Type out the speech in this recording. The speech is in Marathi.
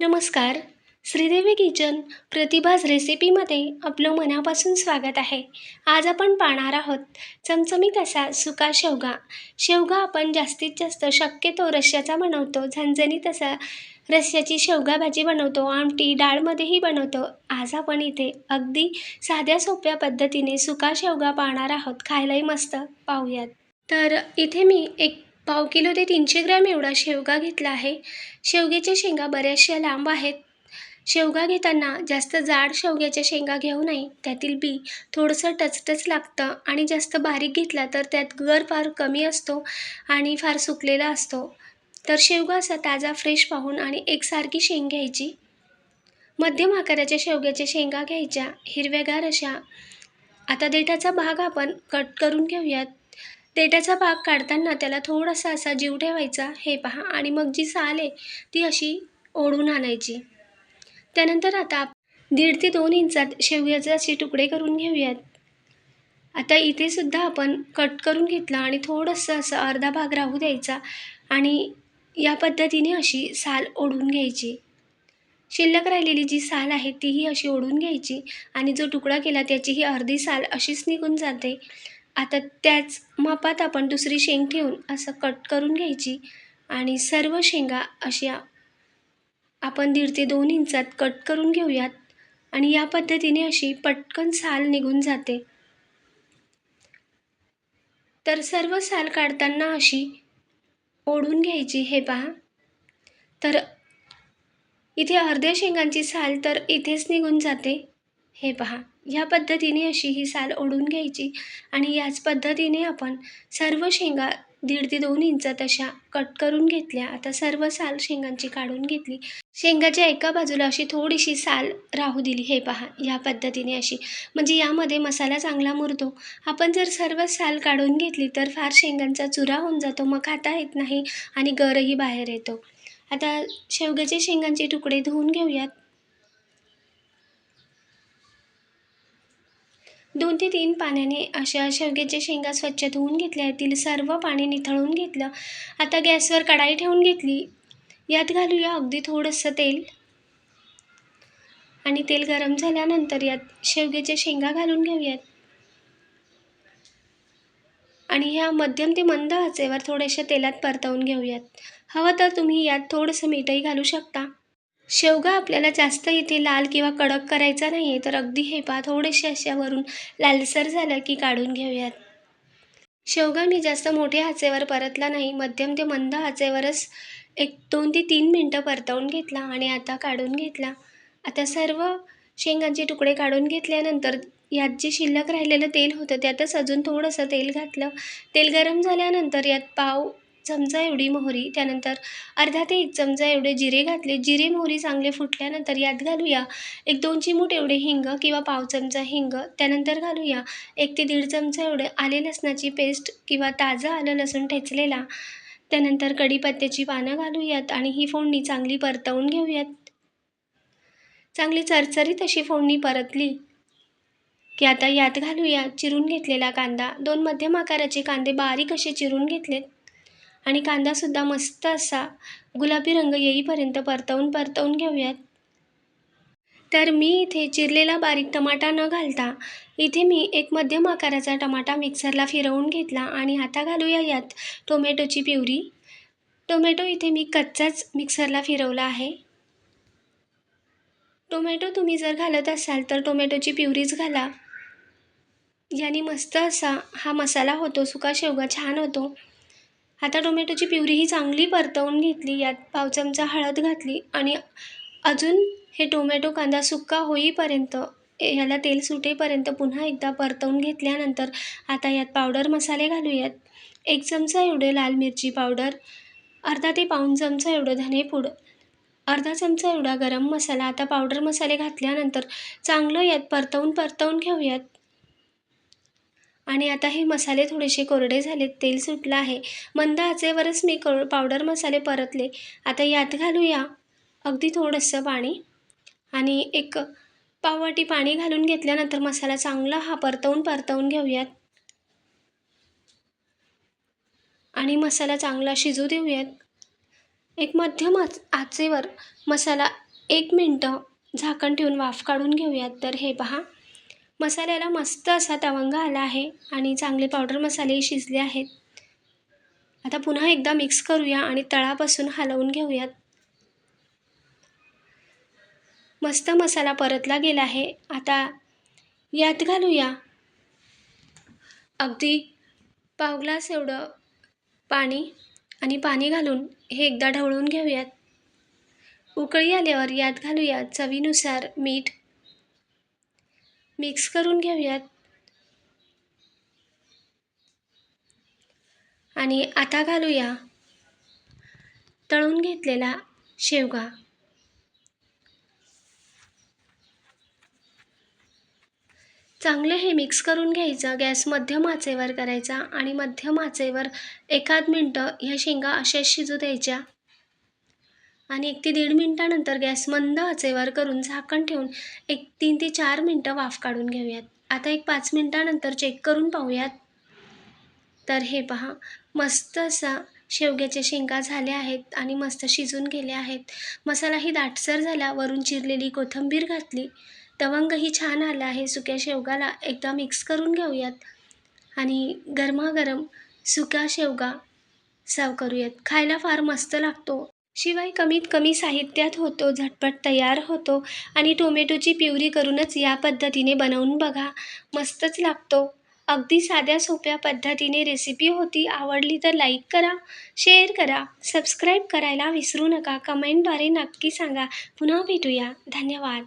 नमस्कार. श्रीदेवी किचन प्रतिभाज रेसिपीमध्ये आपलं मनापासून स्वागत आहे. आज आपण पाहणार आहोत चमचमीत असा सुका शेवगा. शेवगा आपण जास्तीत जास्त शक्यतो रश्याचा बनवतो झणझणीत असा रश्श्याची शेवगा भाजी बनवतो आमटी डाळमध्येही बनवतो. आज आपण इथे अगदी साध्या सोप्या पद्धतीने सुका शेवगा पाहणार आहोत. खायलाही मस्त. पाहूयात. तर इथे मी एक पाव किलो ते तीनशे ग्रॅम एवढा शेवगा घेतला आहे. शेवग्याच्या शेंगा बऱ्याचशा लांब आहेत. शेवगा घेताना जास्त जाड शेवग्याच्या शेंगा घेऊ नये. त्यातील बी थोडंसं टचटच लागतं आणि जास्त बारीक घेतला तर त्यात गर फार कमी असतो आणि फार सुकलेला असतो. तर शेवगा असा ताजा फ्रेश पाहून आणि एकसारखी शेंग घ्यायची. मध्यम आकाराच्या शेवग्याच्या शेंगा घ्यायच्या. हिरव्यागार अशा. आता देठाचा भाग आपण कट करून घेऊयात. देठाचा भाग काढताना त्याला थोडासा असा जीव ठेवायचा. हे पहा. आणि मग जी साल आहे ती अशी ओढून आणायची. त्यानंतर आता दीड ते दोन इंचात शेवग्याचे असे तुकडे करून घेऊयात. आता इथे सुद्धा आपण कट करून घेतला आणि थोडंसं असं अर्धा भाग राहू द्यायचा आणि या पद्धतीने अशी साल ओढून घ्यायची. शिल्लक राहिलेली जी साल आहे तीही अशी ओढून घ्यायची आणि जो तुकडा केला त्याची ही अर्धी साल अशीच निघून जाते. आता त्याच मापात आपण दुसरी शेंग ठेवून असं कट करून घ्यायची आणि सर्व शेंगा अशा आपण दीड ते दोन इंचात कट करून घेऊयात आणि या पद्धतीने अशी पटकन साल निघून जाते. तर सर्व साल काढताना अशी ओढून घ्यायची हे पहा. तर इथे अर्ध्या शेंगांची साल तर इथेच निघून जाते हे पहा. ह्या पद्धतीने अशी ही साल ओढून घ्यायची आणि याच पद्धतीने आपण सर्व शेंगा दीड ते दोन इंच तशा कट करून घेतल्या. आता सर्व साल शेंगांची काढून घेतली. शेंगाच्या एका बाजूला अशी थोडीशी साल राहू दिली. हे पहा या पद्धतीने अशी. म्हणजे यामध्ये मसाला चांगला मुरतो. आपण जर सर्व साल काढून घेतली तर फार शेंगांचा चुरा होऊन जातो मग खाता येत नाही आणि गरही बाहेर येतो. आता शेवग्याच्या शेंगांचे तुकडे धुवून घेऊयात. दोन ते तीन पाण्याने अशा शेवग्याच्या शेंगा स्वच्छ धुवून घेतल्या. यातील सर्व पाणी निथळून घेतलं. आता गॅसवर कढाई ठेवून घेतली. यात घालूया अगदी थोडंसं तेल. आणि तेल गरम झाल्यानंतर यात शेवग्याच्या शेंगा घालून घेऊयात. आणि ह्या मध्यम ते मंद आचेवर थोड्याशा तेलात परतवून घेऊयात. हवं तर तुम्ही यात थोडंसं मीठही घालू शकता. शेवगा आपल्याला जास्त इथे लाल किंवा कडक करायचा नाही आहे तर अगदी हे पहा थोडेसे अशावरून लालसर झालं की काढून घेऊयात. शेवगा मी जास्त मोठ्या आचेवर परतला नाही मध्यम ते मंद आचेवरच एक दोन ते तीन मिनटं परतवून घेतला आणि आता काढून घेतला. आता सर्व शेंगांचे तुकडे काढून घेतल्यानंतर यात जे शिल्लक राहिलेलं तेल होतं त्यातच अजून थोडंसं तेल घातलं. तेल गरम झाल्यानंतर यात पाव चमचा एवढी मोहरी त्यानंतर अर्धा ते एक चमचा एवढे जिरे घातले. जिरे मोहरी चांगले फुटल्यानंतर यात घालूया एक दोन चिमूट एवढे हिंग किंवा पाव चमचा हिंग. त्यानंतर घालूया एक ते दीड चमचा एवढे आले लसणाची पेस्ट किंवा ताजं आलं लसूण ठेचलेला. त्यानंतर कढीपत्त्याची पानं घालूयात आणि ही फोडणी चांगली परतवून घेऊयात. चांगली चरचरीत अशी फोडणी परतली की आता यात घालूया चिरून घेतलेला कांदा. दोन मध्यम आकाराचे कांदे बारीक असे चिरून घेतलेत. आणि कांदासुद्धा मस्त असा गुलाबी रंग येईपर्यंत परतवून परतवून घेऊयात. तर मी इथे चिरलेला बारीक टमाटा न घालता इथे मी एक मध्यम आकाराचा टमाटा मिक्सरला फिरवून घेतला आणि आता घालूया यात टोमॅटोची प्युरी. टोमॅटो इथे मी कच्चाच मिक्सरला फिरवला आहे. टोमॅटो तुम्ही जर घालत असाल तर टोमॅटोची प्युरीच घाला. याने मस्त असा हा मसाला होतो सुका शेवगा छान होतो. आता टोमॅटोची प्युरी ही चांगली परतवून घेतली यात पाव चमचा हळद घातली आणि अजून हे टोमॅटो कांदा सुक्का होईपर्यंत ह्याला तेल सुटेपर्यंत पुन्हा एकदा परतवून घेतल्यानंतर आता यात पावडर मसाले घालूयात. एक चमचा एवढे लाल मिरची पावडर अर्धा ते पाऊण चमचा एवढं धनेपूड अर्धा चमचा एवढा गरम मसाला आता पावडर मसाले घातल्यानंतर चांगलं यात परतवून परतवून घेऊयात. आणि आता हे मसाले थोडेसे कोरडे झालेत तेल सुटलं आहे. मंद आचेवरच मी क पावडर मसाले परतले. आता यात घालूया अगदी थोडंसं पाणी आणि एक पाववाटी पाणी घालून घेतल्यानंतर मसाला चांगला हा परतवून परतवून घेऊयात. आणि मसाला चांगला शिजू देऊयात. एक मध्यम आच आचेवर मसाला एक मिनटं झाकण ठेवून वाफ काढून घेऊयात. तर हे पहा. मसाल्याला मस्त असा तवंग आला आहे आणि चांगले पावडर मसाले शिजले आहेत. आता पुन्हा एकदा मिक्स करूया आणि तळापासून हलवून घेऊयात. मस्त मसाला परतला गेला आहे. आता यात घालूया. अगदी पाव ग्लास एवढं पाणी आणि पाणी घालून हे एकदा ढवळून घेऊयात. उकळी आल्यावर यात घालूया चवीनुसार मीठ मिक्स करून घेऊयात. आणि आता घालूया तळून घेतलेला शेवगा. चांगलं हे मिक्स करून घ्यायचं गॅस मध्यम आचेवर करायचा आणि मध्यम आचेवर एकाद मिनटं ह्या शेंगा अशाच शिजू द्यायच्या. आणि एक ते दीड मिनटानंतर गॅस मंद आचेवर करून झाकण ठेवून एक तीन ते चार मिनटं वाफ काढून घेऊयात. आता एक पाच मिनटानंतर चेक करून पाहूयात. तर हे पहा मस्त असा शेवग्याच्या शेंगा झाल्या आहेत आणि मस्त शिजून गेल्या आहेत. मसालाही दाटसर झाला वरून चिरलेली कोथिंबीर घातली. तवंगही छान आला आहे सुक्या शेवगाला एकदा मिक्स करून घेऊयात. आणि गरमागरम सुका शेवगा सर्व करूयात. खायला फार मस्त लागतो. शिवाय कमीत कमी साहित्यात होतो झटपट तयार होतो आणि टोमॅटोची प्युरी करूनच या पद्धतीने बनवून बघा. मस्तच लागतो. अगदी साध्या सोप्या पद्धतीने रेसिपी होती आवडली तर लाईक करा शेअर करा सबस्क्राईब करायला विसरू नका. कमेंटद्वारे नक्की सांगा. पुन्हा भेटूया. धन्यवाद.